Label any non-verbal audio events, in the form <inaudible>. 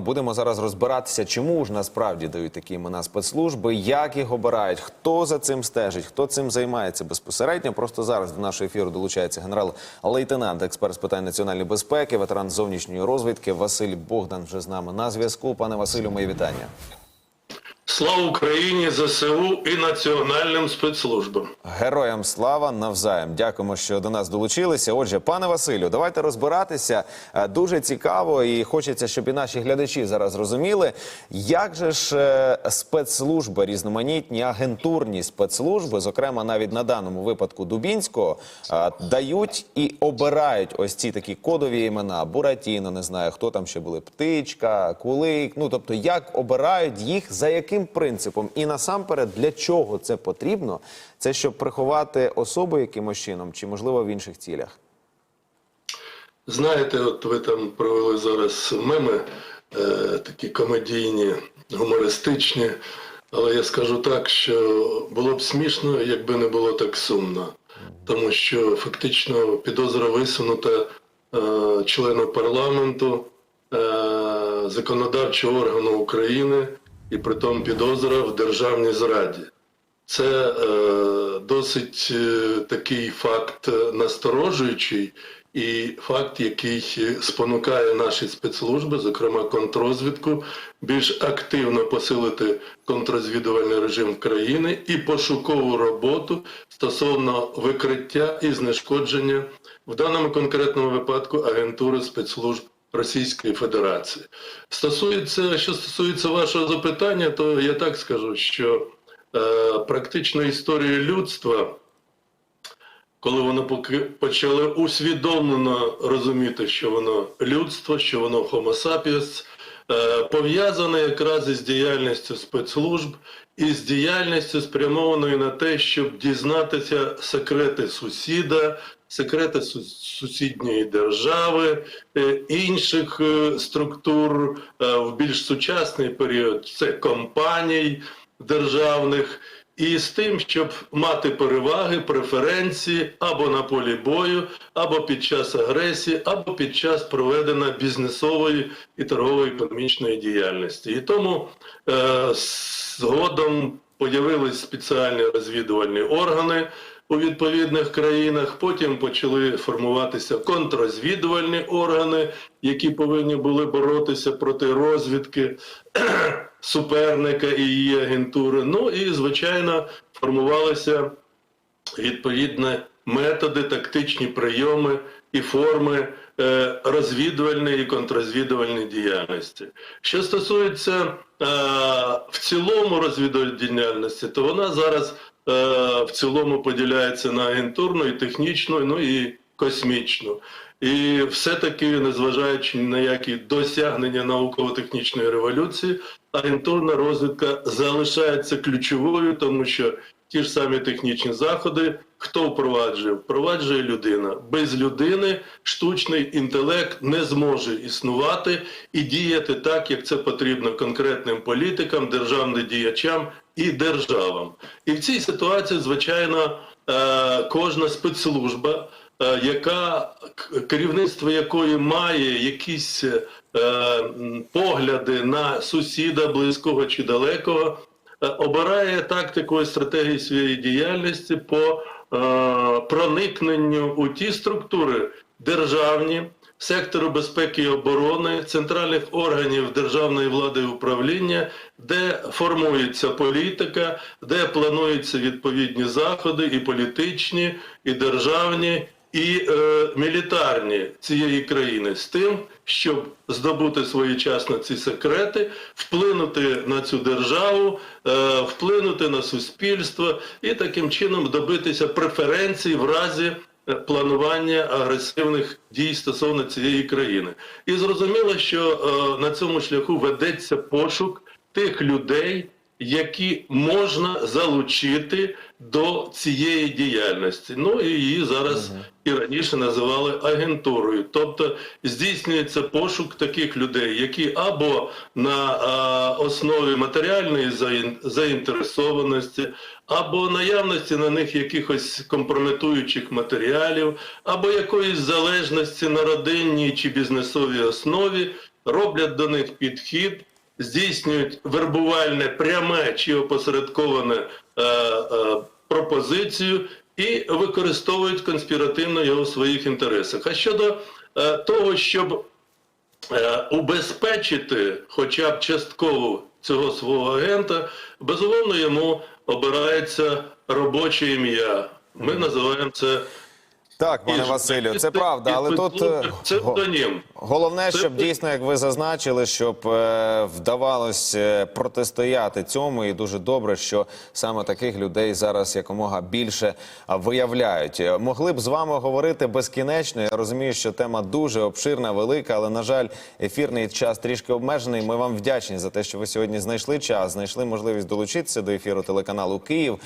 Будемо зараз розбиратися, чому ж насправді дають такі імена спецслужби, як їх обирають, хто за цим стежить, хто цим займається безпосередньо. Просто зараз до нашого ефіру долучається генерал-лейтенант, експерт з питань національної безпеки, ветеран зовнішньої розвідки Василь Богдан вже з нами на зв'язку. Пане Василю, мої вітання. Слава Україні, ЗСУ і національним спецслужбам. Героям слава навзаєм. Дякуємо, що до нас долучилися. Отже, пане Василю, давайте розбиратися. Е, Дуже цікаво, і хочеться, щоб і наші глядачі зараз розуміли, як же ж е, спецслужби, різноманітні агентурні спецслужби, зокрема навіть на даному випадку Дубінського, е, дають і обирають ось ці такі кодові імена. Буратіно, не знаю, хто там ще були, птичка, кулик. Ну тобто, як обирають їх, за яким принципом, і насамперед для чого це потрібно? Це щоб приховати особу якимось чином, чи можливо в інших цілях? Знаєте, от ви там провели зараз меми, е, такі комедійні, гумористичні, але я скажу так, що було б смішно, якби не було так сумно. Тому що фактично підозра висунута е, члену парламенту, е, законодавчого органу України, і притом підозра в державній зраді. Це е, досить е, такий факт насторожуючий і факт, який спонукає наші спецслужби, зокрема контррозвідку, більш активно посилити контррозвідувальний режим країни і пошукову роботу стосовно викриття і знешкодження в даному конкретному випадку агентури спецслужб Російської Федерації. Стосується, що стосується вашого запитання, то я так скажу, що е, практично історію людства, коли воно поки почали усвідомлено розуміти, що воно людство, що воно Homo sapiens, е, пов'язане якраз із діяльністю спецслужб і з діяльністю спрямованою на те, щоб дізнатися секрети сусіда, секрети сусідньої держави, е, інших е, структур е, в більш сучасний період це компаній державних. І з тим, щоб мати переваги, преференції або на полі бою, або під час агресії, або під час проведення бізнесової і торгової економічної діяльності. І тому е, згодом появились спеціальні розвідувальні органи у відповідних країнах. Потім почали формуватися контррозвідувальні органи, які повинні були боротися проти розвідки <clears throat> суперника і її агентури. Ну і звичайно формувалися відповідні методи, тактичні прийоми і форми е, розвідувальної і контррозвідувальної діяльності. Що стосується е, в цілому розвідувальної діяльності, то вона зараз в цілому поділяється на агентурну і технічну, ну і космічну. І все-таки, незважаючи на які досягнення науково-технічної революції, агентурна розвідка залишається ключовою, тому що ті ж самі технічні заходи, хто впроваджує? Впроваджує людина. Без людини штучний інтелект не зможе існувати і діяти так, як це потрібно конкретним політикам, державним діячам і державам. І в цій ситуації, звичайно, е, кожна спецслужба е, яка керівництво якої має якісь е, погляди на сусіда близького чи далекого, обирає тактику і стратегію своєї діяльності по проникненню у ті структури державні, сектору безпеки і оборони, центральних органів державної влади і управління, де формується політика, де плануються відповідні заходи, і політичні, і державні, і е, мілітарні цієї країни з тим, щоб здобути своєчасно ці секрети, вплинути на цю державу, е, вплинути на суспільство і таким чином добитися преференцій в разі планування агресивних дій стосовно цієї країни. І зрозуміло, що е, на цьому шляху ведеться пошук тих людей, які можна залучити до цієї діяльності. Ну і її зараз і раніше називали агентурою. Тобто здійснюється пошук таких людей, які або на а, основі матеріальної заін- заінтересованості, або наявності на них якихось компрометуючих матеріалів, або якоїсь залежності на родинній чи бізнесовій основі роблять до них підхід, здійснюють вербувальне пряме чи опосередковане е, е, пропозицію і використовують конспіративно його в своїх інтересах. А щодо е, того, щоб е, убезпечити хоча б частково цього свого агента, безумовно йому обирається робоче ім'я. Ми називаємо це Так, пане Василю, це правда, але тут е, це головне, щоб дійсно, як ви зазначили, щоб е, вдавалось е, протистояти цьому, і дуже добре, що саме таких людей зараз якомога більше виявляють. Могли б з вами говорити безкінечно. Я розумію, що тема дуже обширна, велика, але на жаль, ефірний час трішки обмежений. Ми вам вдячні за те, що ви сьогодні знайшли час, знайшли можливість долучитися до ефіру телеканалу Київ.